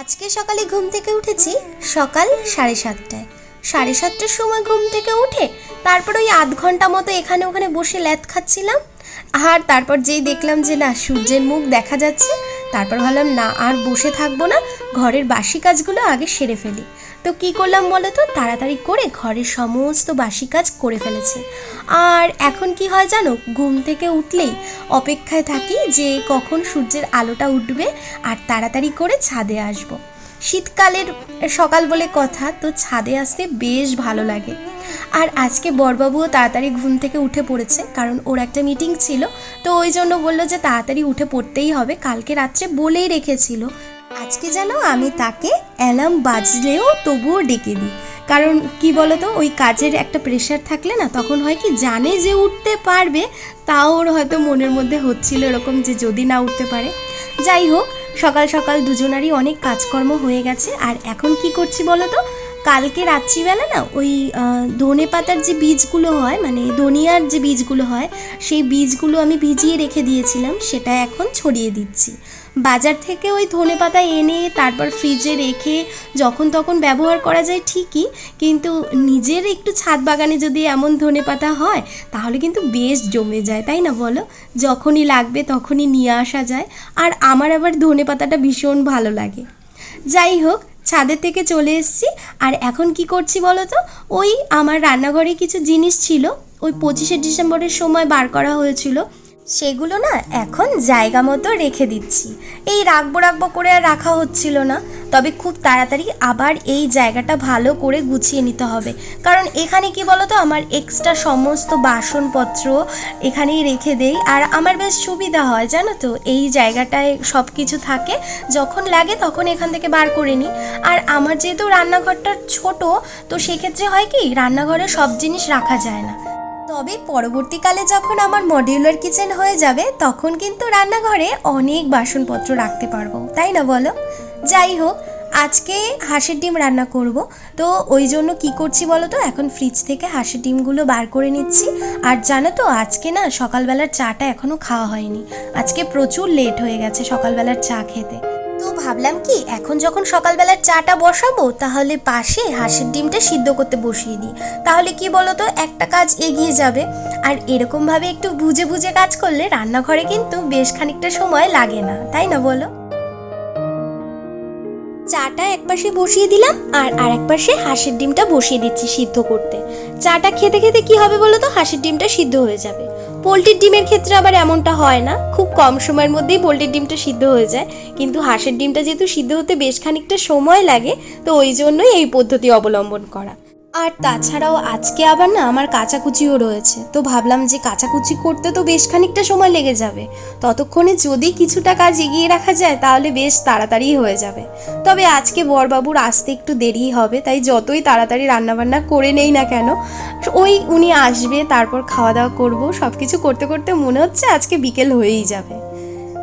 আজকে সকালে ঘুম থেকে উঠেছি সকাল সাড়ে সাতটায়। সাড়ে সাতটার সময় ঘুম থেকে উঠে তারপর ওই আধ ঘণ্টা মতো এখানে ওখানে বসে ল্যাথ খাচ্ছিলাম। আর তারপর যেই দেখলাম যে না, সূর্যের মুখ দেখা যাচ্ছে, তারপর ভাবলাম না, আর বসে থাকব না, ঘরের বাসি কাজগুলো আগে সেরে ফেলি। তো কি করলাম বলো তো? তাড়াতাড়ি করে ঘরের সমস্ত বাসি কাজ করে ফেলেছি। আর এখন কি হয় জানো? ঘুম থেকে উঠলেই অপেক্ষায় থাকি যে কখন সূর্যের আলোটা উঠবে আর তাড়াতাড়ি করে ছাদে আসব। শীতকালের সকাল বলে কথা, তো ছাদে আসতে বেশ ভালো লাগে। আর আজকে বরবাবুও তাড়াতাড়ি ঘুম থেকে উঠে পড়েছে, কারণ ওর একটা মিটিং ছিল, তো ওই জন্য বলল যে তাড়াতাড়ি উঠে পড়তেই হবে। কালকে রাত্রে বলেই রেখেছিল আজকে যেন আমি তাকে অ্যালার্ম বাজলেও তবুও ডেকে দিই। কারণ কি বলতো, ওই কাজের একটা প্রেশার থাকলে না তখন হয় কি জানে যে উঠতে পারবে, তাও ওর হয়তো মনের মধ্যে হচ্ছিল এরকম যে যদি না উঠতে পারে। যাই হোক, সকাল সকাল দুজনারই অনেক কাজকর্ম হয়ে গেছে। আর এখন কি করছি বলো তো কালকে রাত্রিবেলা না ওই ধনে পাতার যে বীজগুলো হয় মানে ধনিয়ার যে বীজগুলো হয়, সেই বীজগুলো আমি ভিজিয়ে রেখে দিয়েছিলাম, সেটা এখন ছড়িয়ে দিচ্ছি। বাজার থেকে ওই ধনে পাতা এনে তারপর ফ্রিজে রেখে যখন তখন ব্যবহার করা যায় ঠিকই, কিন্তু নিজের একটু ছাদ বাগানে যদি এমন ধনে পাতা হয়, তাহলে কিন্তু বেশ জমে যায়, তাই না বলো? যখনই লাগবে তখনই নিয়ে আসা যায়। আর আমার আবার ধনে পাতাটা ভীষণ ভালো লাগে। যাই হোক, ছাদের থেকে চলে এসেছি। আর এখন কি করছি বলো তো? ওই আমার রান্নাঘরে কিছু জিনিস ছিল, ওই পঁচিশে ডিসেম্বরের সময় বার করা হয়েছিল। সেগুলো না এখন জায়গা মতো রেখে দিচ্ছি। এই রাখব রাখব করে আর রাখা হচ্ছিল না। তবে খুব তাড়াতাড়ি আবার এই জায়গাটা ভালো করে গুছিয়ে নিতে হবে। কারণ এখানে কি বলতো, আমার এক্সট্রা সমস্ত বাসনপত্র এখানেই রেখে দেই। আর আমার বেশ সুবিধা হয়, জানো তো? এই জায়গাটায় সব কিছু থাকে। যখন লাগে তখন এখান থেকে বার করে নিই। আর আমার যেহেতু রান্নাঘরটা ছোট, তো সেক্ষেত্রে হয় কি, রান্নাঘরে সব জিনিস রাখা যায় না। তবে পরবর্তীকালে যখন আমার মডিউলার কিচেন হয়ে যাবে, তখন কিন্তু রান্নাঘরে অনেক বাসনপত্র রাখতে পারব। তাই না বলো? যাই হোক, আজকে হাঁসের ডিম রান্না করব। তো ওই জন্য কি করছি বলো তো? এখন ফ্রিজ থেকে হাঁসের ডিমগুলো বার করে নিচ্ছি। আর জানো তো, আজকে না সকালবেলার চাটা এখনও খাওয়া হয়নি। আজকে প্রচুর লেট হয়ে গেছে সকালবেলার চা খেতে। তো ভাবলাম কি, এখন যখন সকালবেলার চাটা বসাবো, তাহলে পাশে হাঁসের ডিমটা সিদ্ধ করতে বসিয়ে দিই। তাহলে কি বলো তো একটা কাজ এগিয়ে যাবে। আর এরকমভাবে একটু বুঝে বুঝে কাজ করলে রান্নাঘরে কিন্তু বেশ খানিকটা সময় লাগে না, তাই না বলো? চাটা এক পাশে বসিয়ে দিলাম, আর আর এক পাশে হাঁসের ডিমটা বসিয়ে দিচ্ছি সিদ্ধ করতে। চাটা খেতে খেতে কি হবে বলো তো হাঁসের ডিমটা সিদ্ধ হয়ে যাবে। পোলট্রির ডিমের ক্ষেত্রে আবার এমনটা হয় না। খুব কম সময়ের মধ্যেই পোলট্রির ডিমটা সিদ্ধ হয়ে যায়। কিন্তু হাঁসের ডিমটা যেহেতু সিদ্ধ হতে বেশ খানিকটা সময় লাগে, তো ওই জন্যই এই পদ্ধতি অবলম্বন করা। আর তাছাড়াও আজকে আবার না আমার কাচাকুচিও রয়েছে। তো ভাবলাম যে কাচাকুচি করতে তো বেশ খানিকটা সময় লেগে যাবে। ততক্ষণে যদি কিছুটা কাজ এগিয়ে রাখা যায়, তাহলে বেশ তাড়াতাড়ি হয়ে যাবে। তবে আজকে বরবাবুর আসতে একটু দেরি হবে, তাই যতই তাড়াতাড়ি রান্নাবান্না করে নেই না কেন, ওই উনি আসবে, তারপর খাওয়া দাওয়া করব সব কিছু করতে করতে মনে হচ্ছে আজকে বিকেল হয়েই যাবে।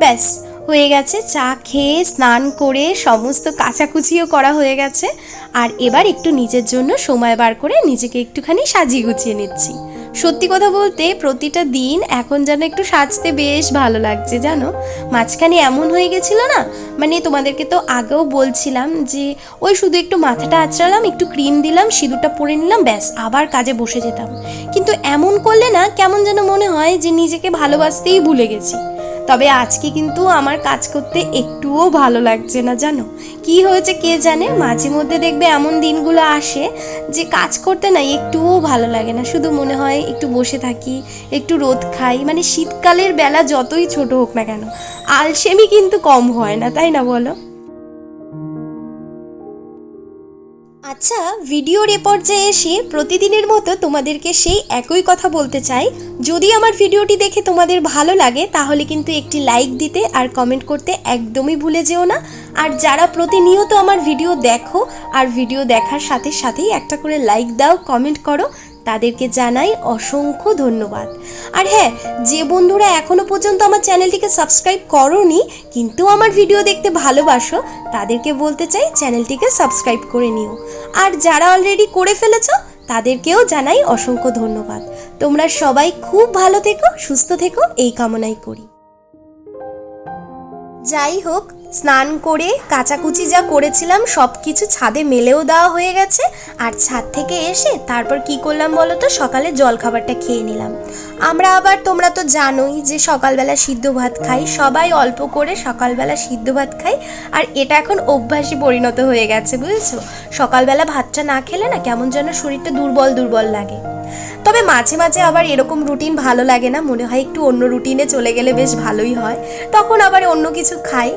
ব্যাস হয়ে গেছে, চা খেয়ে, স্নান করে সমস্ত কাচাকুচিও করা হয়ে গেছে। আর এবার একটু নিজের জন্য সময় বার করে নিজেকে একটুখানি সাজিয়ে গুছিয়ে নিচ্ছি। সত্যি কথা বলতে প্রতিটা দিন এখন যেন একটু সাজতে বেশ ভালো লাগছে, জানো? মাঝখানে এমন হয়ে গেছিল না? মানে তোমাদেরকে তো আগেও বলছিলাম যে, ওই শুধু একটু মাথাটা আঁচড়ালাম, একটু ক্রিম দিলাম, সিঁদুরটা পরে নিলাম, ব্যাস, আবার কাজে বসে যেতাম। কিন্তু এমন করলে না, কেমন যেন মনে হয় যে নিজেকে ভালোবাসতেই ভুলে গেছি। তবে আজকে কিন্তু আমার কাজ করতে একটুও ভালো লাগছে না, জানো? কি হয়েছে কে জানে? মাঝে মধ্যে দেখবে এমন দিনগুলো আসে যে কাজ করতে না একটুও ভালো লাগে না। শুধু মনে হয় একটু বসে থাকি, একটু রোদ খাই। মানে শীতকালের বেলা যতই ছোট হোক না কেন, আলসেমি কিন্তু কম হয় না, তাই না বলো? আচ্ছা ভিডিওর এ পর্যায়ে এসে প্রতিদিনের মতো তোমাদেরকে সেই একই কথা বলতে চাই। যদি আমার ভিডিওটি দেখে তোমাদের ভালো লাগে, তাহলে কিন্তু একটি লাইক দিতে আর কমেন্ট করতে একদমই ভুলে যেও না। আর যারা প্রতিনিয়ত আমার ভিডিও দেখো, আর ভিডিও দেখার সাথে সাথেই একটা করে লাইক দাও, কমেন্ট করো তাদেরকে জানাই অসংখ্য ধন্যবাদ। আর হ্যাঁ যে বন্ধুরা এখনও পর্যন্ত আমার চ্যানেলটিকে সাবস্ক্রাইব করনি, কিন্তু আমার ভিডিও দেখতে ভালোবাসো, তাদেরকে বলতে চাই চ্যানেলটিকে সাবস্ক্রাইব করে নিও। আর যারা অলরেডি করে ফেলেছো, তাদেরকেও জানাই অসংখ্য ধন্যবাদ। তোমরা সবাই খুব ভালো থেকো, সুস্থ থেকো, এই কামনাই করি। যাই হোক স্নান করে কাচাকুচি যা করেছিলাম, সব কিছু ছাদে মেলেও দেওয়া হয়ে গেছে। আর ছাদ থেকে এসে তারপর কি করলাম বলো তো? সকালে জলখাবারটা খেয়ে নিলাম। আমরা আবার, তোমরা তো জানোই যে সকালবেলা সিদ্ধ ভাত খাই। সবাই অল্প করে সকালবেলা সিদ্ধ ভাত খাই। আর এটা এখন অভ্যাসই পরিণত হয়ে গেছে, বুঝেছ? সকালবেলা ভাতটা না খেলে না কেমন যেন শরীরটা দুর্বল দুর্বল লাগে। তবে মাঝে মাঝে আবার এরকম রুটিন ভালো লাগে না। মনে হয় একটু অন্য রুটিনে চলে গেলে বেশ ভালোই হয়। তখন আবার অন্য কিছু খাই।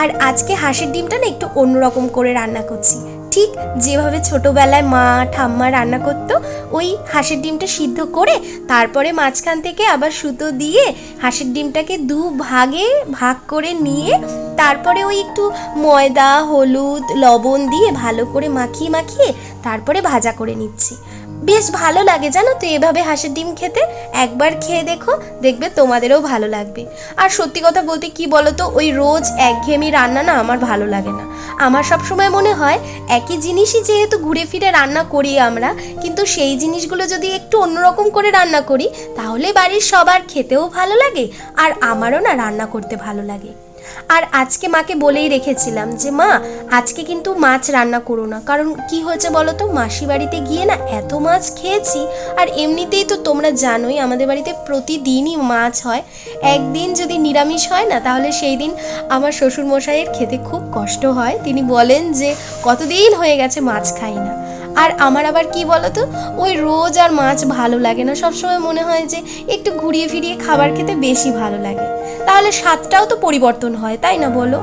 আর আজকে হাঁসের ডিমটা না একটু অন্যরকম করে রান্না করছি। ঠিক যেভাবে ছোটোবেলায় মা, ঠাম্মা রান্না করতো, ওই হাঁসের ডিমটা সিদ্ধ করে তারপরে মাঝখান থেকে আবার সুতো দিয়ে হাঁসের ডিমটাকে দু ভাগে ভাগ করে নিয়ে তারপরে ওই একটু ময়দা, হলুদ, লবণ দিয়ে ভালো করে মাখিয়ে মাখিয়ে তারপরে ভাজা করে নিচ্ছি। বেশ ভালো লাগে, জানো তো? এভাবে হাঁসের ডিম খেতে একবার খেয়ে দেখো, দেখবে তোমাদেরও ভালো লাগবে। আর সত্যি কথা বলতে কি বলো তো ওই রোজ একঘেয়েমি রান্না না আমার ভালো লাগে না। আমার সব সময় মনে হয় একই জিনিসই যেহেতু ঘুরে ফিরে রান্না করি আমরা, কিন্তু সেই জিনিসগুলো যদি একটু অন্যরকম করে রান্না করি, তাহলে বাড়ির সবার খেতেও ভালো লাগে আর আমারও না রান্না করতে ভালো লাগে। আর আজকে মাকে বলেই রেখেছিলাম যে, মা, আজকে কিন্তু মাছ রান্না করো না। কারণ কি হয়েছে বলো তো? মাসি বাড়িতে গিয়ে না এত মাছ খেয়েছি আর এমনিতেই তো তোমরা জানোই আমাদের বাড়িতে প্রতিদিনই মাছ হয়। একদিন যদি নিরামিষ হয় না, তাহলে সেই দিন আমার শ্বশুরমশাইয়ের খেতে খুব কষ্ট হয়। তিনি বলেন যে, কতদিন হয়ে গেছে মাছ খাই না? আর আমার আবার কি বলতো? ওই রোজ আর মাছ ভালো লাগে না। সবসময় মনে হয় যে একটু ঘুরিয়ে ফিরিয়ে খাবার খেতে বেশি ভালো লাগে। তাহলে স্বাদটাও তো পরিবর্তন হয়, তাই না বলো?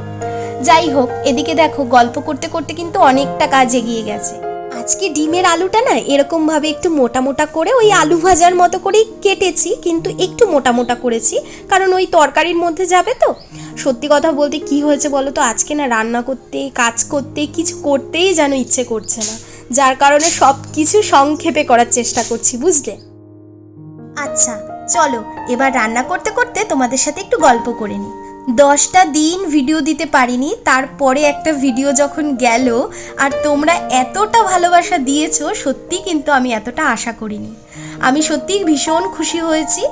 যাই হোক, এদিকে দেখো, গল্প করতে করতে কিন্তু অনেকটা কাজ এগিয়ে গেছে। আজকে ডিমের আলুটা না এরকম ভাবে একটু মোটা মোটা করে ওই আলু ভাজার মতো করেই কেটেছি, কিন্তু একটু মোটা মোটা করেছি। কারণ ওই তরকারির মধ্যে যাবে তো। সত্যি কথা বলতে কি হয়েছে বলো তো? আজকে না রান্না করতে, কাজ করতে, কিছু করতেই যেন ইচ্ছে করছে না। যার কারণে সব কিছু সংক্ষেপে করার চেষ্টা করছি, বুঝলে? আচ্ছা চলো, এবার রান্না করতে করতে তোমাদের সাথে একটু গল্প করে নিই। দশটা দিন ভিডিও দিতে পারিনি, তারপরে একটা ভিডিও যখন গেল, আর তোমরা এতটা ভালোবাসা দিয়েছ, সত্যি কিন্তু আমি এতটা আশা করিনি। আমি সত্যিই ভীষণ খুশি হয়েছি।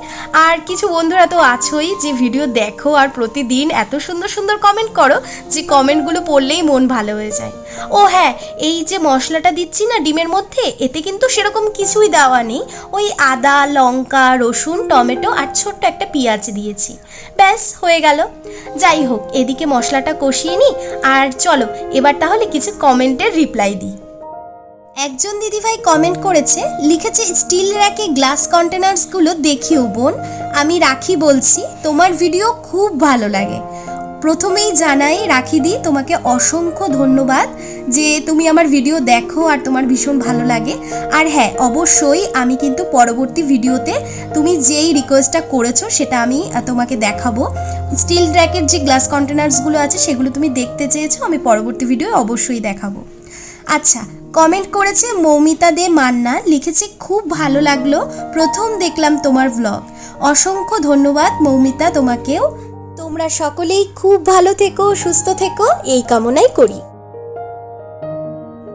আর কিছু বন্ধুরা তো আছোই যে ভিডিও দেখো আর প্রতিদিন এত সুন্দর সুন্দর কমেন্ট করো যে কমেন্টগুলো পড়লেই মন ভালো হয়ে যায়। ও হ্যাঁ এই যে মশলাটা দিচ্ছি না ডিমের মধ্যে, এতে কিন্তু সেরকম কিছুই দেওয়া নেই। ওই আদা, লঙ্কা, রসুন, টমেটো আর ছোট্ট একটা পেঁয়াজ দিয়েছি। ব্যাস, হয়ে গেল। যাই হোক, এদিকে মশলাটা কষিয়ে নিই আর চলো, এবার তাহলে কিছু কমেন্টের রিপ্লাই দিই। একজন দিদিভাই কমেন্ট করেছে, লিখেছে, স্টিল র্যাকে গ্লাস কন্টেনার্সগুলো দেখিও বোন, আমি রাখি বলছি, তোমার ভিডিও খুব ভালো লাগে। প্রথমেই জানাই রাখি দি, তোমাকে অসংখ্য ধন্যবাদ যে তুমি আমার ভিডিও দেখো আর তোমার ভীষণ ভালো লাগে। আর হ্যাঁ অবশ্যই আমি কিন্তু পরবর্তী ভিডিওতে তুমি যেই রিকোয়েস্টটা করেছ, সেটা আমি তোমাকে দেখাবো। স্টিল র্যাকের যে গ্লাস কন্টেনার্সগুলো আছে, সেগুলো তুমি দেখতে চেয়েছো, আমি পরবর্তী ভিডিও অবশ্যই দেখাবো। আচ্ছা কমেন্ট করেছে মৌমিতা দে মান্না, লিখেছে, খুব ভালো লাগল। প্রথম দেখলাম তোমার ব্লগ অসংখ্য ধন্যবাদ মৌমিতা তোমাকেও। তোমরা সকলেই খুব ভালো থেকো, সুস্থ থেকো, এই কামনাই করি।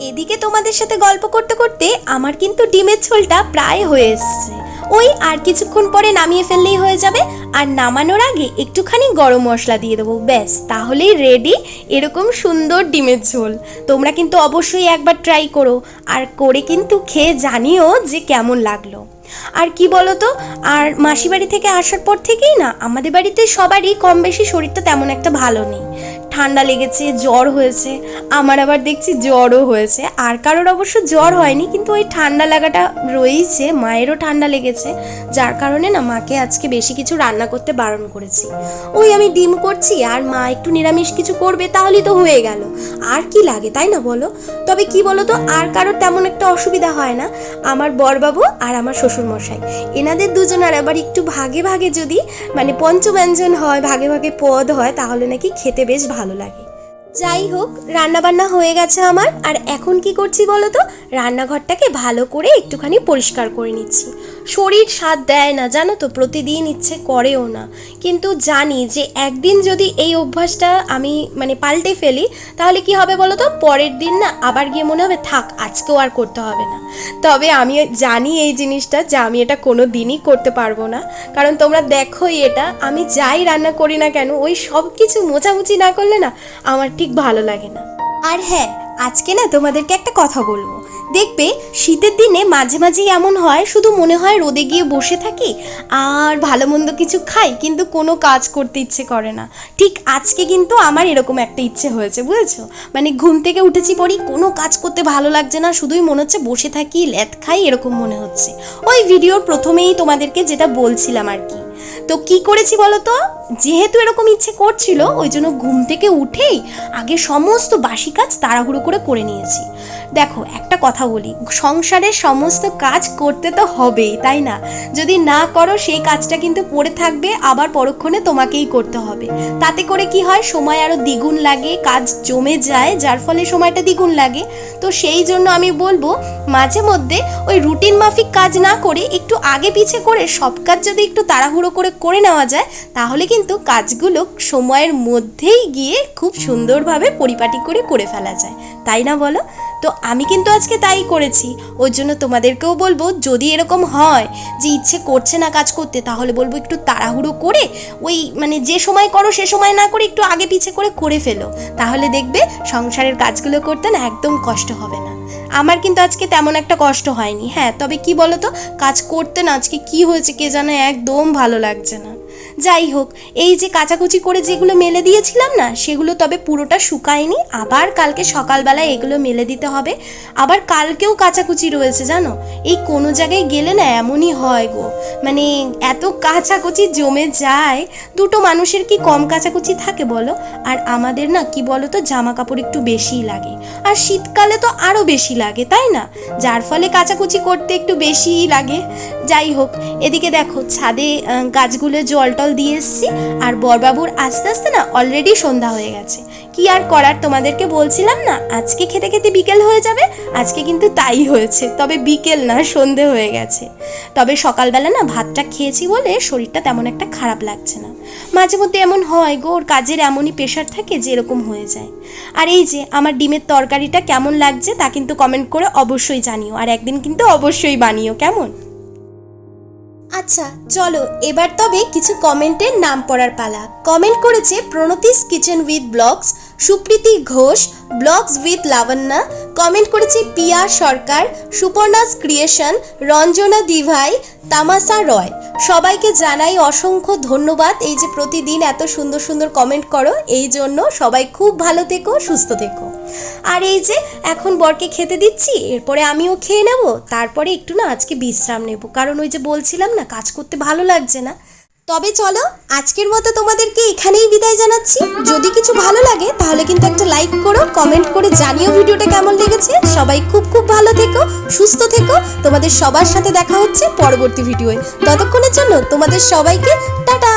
এদিকে তোমাদের সাথে গল্প করতে করতে আমার কিন্তু ডিমের ঝোলটা প্রায় হয়ে এসছে। ওই আর কিছুক্ষণ পরে নামিয়ে ফেললেই হয়ে যাবে। আর নামানোর আগে একটুখানি গরম মশলা দিয়ে দেবো। ব্যাস, তাহলেই রেডি এরকম সুন্দর ডিমের ঝোল। তোমরা কিন্তু অবশ্যই একবার ট্রাই করো। আর করে কিন্তু খেয়ে জানিও যে কেমন লাগল। আর কি বলো তো আর মাসি বাড়ি থেকে আসার পর থেকেই না, আমাদের বাড়িতে সবারই কম বেশি শরীরটা তেমন একটা ভালো নেই। ঠান্ডা লেগেছে, জ্বর হয়েছে, আমার আবার দেখছি জ্বরও হয়েছে। আর কারোর অবশ্য জ্বর হয়নি, কিন্তু ওই ঠান্ডা লাগাটা রয়েছে মায়েরও ঠান্ডা লেগেছে। যার কারণে না মাকে আজকে বেশি কিছু রান্না করতে বারণ করেছি। ওই আমি ডিম করছি, আর মা একটু নিরামিষ কিছু করবে, তাহলেই তো হয়ে গেল। আর কি লাগে, তাই না বলো? তবে কি বলো তো আর কারোর তেমন একটা অসুবিধা হয় না। আমার বরবাবু আর আমার শ্বশুরমশাই। এনাদের দুজনের আবার একটু ভাগে ভাগে যদি মানে পঞ্চব্যঞ্জন হয়, ভাগে ভাগে পদ হয়, তাহলে নাকি খেতে বেশ ভালো। লাগে। যাই হোক রান্না বান্না হয়ে গেছে আমার। আর এখন কি করছি বলো তো? রান্নাঘরটাকে ভালো করে একটুখানি পরিষ্কার করে নিচ্ছি। শরীর স্বাদ দেয় না, জানো তো, প্রতিদিন ইচ্ছে করেও না। কিন্তু জানি যে একদিন যদি এই অভ্যাসটা আমি মানে পাল্টে ফেলি, তাহলে কি হবে বলো তো? পরের দিন না আবার গিয়ে মনে হবে, থাক, আজকেও আর করতে হবে না। তবে আমি জানি এই জিনিসটা যে আমি এটা কোনো দিনই করতে পারব না। কারণ তোমরা দেখোই এটা, আমি যাই রান্না করি না কেন, ওই সব কিছু মোছামুছি না করলে না আমার ঠিক ভালো লাগে না। আর হ্যাঁ আজকে না তোমাদেরকে একটা কথা বলব। দেখবে শীতের দিনে মাঝে মাঝেই এমন হয়, শুধু মনে হয় রোদে গিয়ে বসে থাকি আর ভালো মন্দ কিছু খাই, কিন্তু কোনো কাজ করতে ইচ্ছে করে না। ঠিক আজকে কিন্তু আমার এরকম একটা ইচ্ছে হয়েছে, বুঝেছ? মানে ঘুম থেকে উঠেছি পরই কোনো কাজ করতে ভালো লাগছে না, শুধুই মনে হচ্ছে বসে থাকি, ল্যাদ খাই, এরকম মনে হচ্ছে। ওই ভিডিওর প্রথমেই তোমাদেরকে যেটা বলছিলাম আর কি। তো কি করেছি বলো তো যেহেতু এরকম ইচ্ছে করছিল, ওই জন্য ঘুম থেকে উঠেই আগে সমস্ত বাসি কাজ তাড়াহুড়ো করে করে নিয়েছি। দেখো, একটা কথা বলি, সংসারের সমস্ত কাজ করতে তো হবেই, তাই না? যদি না করো, সেই কাজটা কিন্তু পড়ে থাকবে, আবার পরক্ষণে তোমাকেই করতে হবে। তাতে করে কি হয়, সময় আরও দ্বিগুণ লাগে, কাজ জমে যায়, যার ফলে সময়টা দ্বিগুণ লাগে। তো সেই জন্য আমি বলব মাঝে মধ্যে ওই রুটিন মাফিক কাজ না করে একটু আগে পিছে করে সব কাজ যদি একটু তাড়াহুড়ো করে করে নেওয়া যায়, তাহলে কিন্তু কাজগুলো সময়ের মধ্যেই গিয়ে খুব সুন্দরভাবে পরিপাটি করে করে ফেলা যায়। তাই না বলো? তো আমি কিন্তু আজকে তাই করেছি। ওই জন্য তোমাদেরকেও বলব, যদি এরকম হয় যে ইচ্ছে করছে না কাজ করতে, তাহলে বলব একটু তাড়াহুড়ো করে ওই মানে যে সময় করো, সে সময় না করে একটু আগে পিছে করে করে ফেলো। তাহলে দেখবে সংসারের কাজগুলো করতে না একদম কষ্ট হবে না। আমার কিন্তু আজকে তেমন একটা কষ্ট হয়নি। হ্যাঁ তবে কি বলো তো কাজ করতে না, আজকে কি হয়েছে কে জানে, একদম ভালো লাগছে না। যাই হোক, এই যে কাচাকুচি করে যেগুলো মেলে দিয়েছিলাম না, সেগুলো তবে পুরোটা শুকায়নি। আবার কালকে সকালবেলায় এগুলো মেলে দিতে হবে। আবার কালকেও কাচাকুচি রয়েছে, জানো? এই কোনো জায়গায় গেলে না এমনই হয় গো। মানে এত কাচাকুচি জমে যায়, দুটো মানুষের কি কম কাচাকুচি থাকে বলো? আর আমাদের না, কি বলো তো জামা কাপড় একটু বেশিই লাগে। আর শীতকালে তো আরও বেশি লাগে, তাই না? যার ফলে কাচাকুচি করতে একটু বেশিই লাগে। যাই হোক, এদিকে দেখো, ছাদে গাছগুলো জল টল দিয়ে এসছি, আর বরবাবুর আস্তে আস্তে না অলরেডি সন্ধ্যা হয়ে গেছে। কি আর করার তোমাদেরকে বলছিলাম না? আজকে খেতে খেতে বিকেল হয়ে যাবে, আজকে কিন্তু তাই হয়েছে, তবে বিকেল না, সন্ধে হয়ে গেছে। তবে সকালবেলা না ভাতটা খেয়েছি বলে শরীরটা তেমন একটা খারাপ লাগছে না। মাঝে মধ্যে এমন হয় গো, ওর কাজের এমনই প্রেশার থাকে যে এরকম হয়ে যায়। আর এই যে আমার ডিমের তরকারিটা কেমন লাগছে তা কিন্তু কমেন্ট করে অবশ্যই জানিও, আর একদিন কিন্তু অবশ্যই বানিও, কেমন? আচ্ছা চলো, এবার তবে কিছু কমেন্টের নাম পড়ার পালা। কমেন্ট করেছে Pranati's kitchen with blogs Supriti Ghosh, blogs with Labanya, comment করেছে পিয়া সরকার, সুপর্ণাস ক্রিয়েশন, রঞ্জনা দিভাই তামাসা রয়। সবাইকে জানাই অসংখ্য ধন্যবাদ। এই যে প্রতিদিন এত সুন্দর সুন্দর কমেন্ট করো, এই জন্য সবাই খুব ভালো থেকো, সুস্থ থেকো। আর এই যে এখন বরকে খেতে দিচ্ছি, এরপরে আমিও খেয়ে নেব, তারপরে একটু না আজকে বিশ্রাম নেব। কারণ ওই যে বলছিলাম না, কাজ করতে ভালো লাগছে না। তবে চলো, আজকের মতো তোমাদেরকে এখানেই বিদায় জানাচ্ছি। যদি কিছু ভালো লাগে, তাহলে কিন্তু একটা লাইক করো কমেন্ট করে জানিও ভিডিওটা কেমন লেগেছে। সবাই খুব খুব ভালো থেকো, সুস্থ থেকো। তোমাদের সবার সাথে দেখা হচ্ছে পরবর্তী ভিডিওয়ে। ততক্ষণের জন্য তোমাদের সবাইকে টাটা!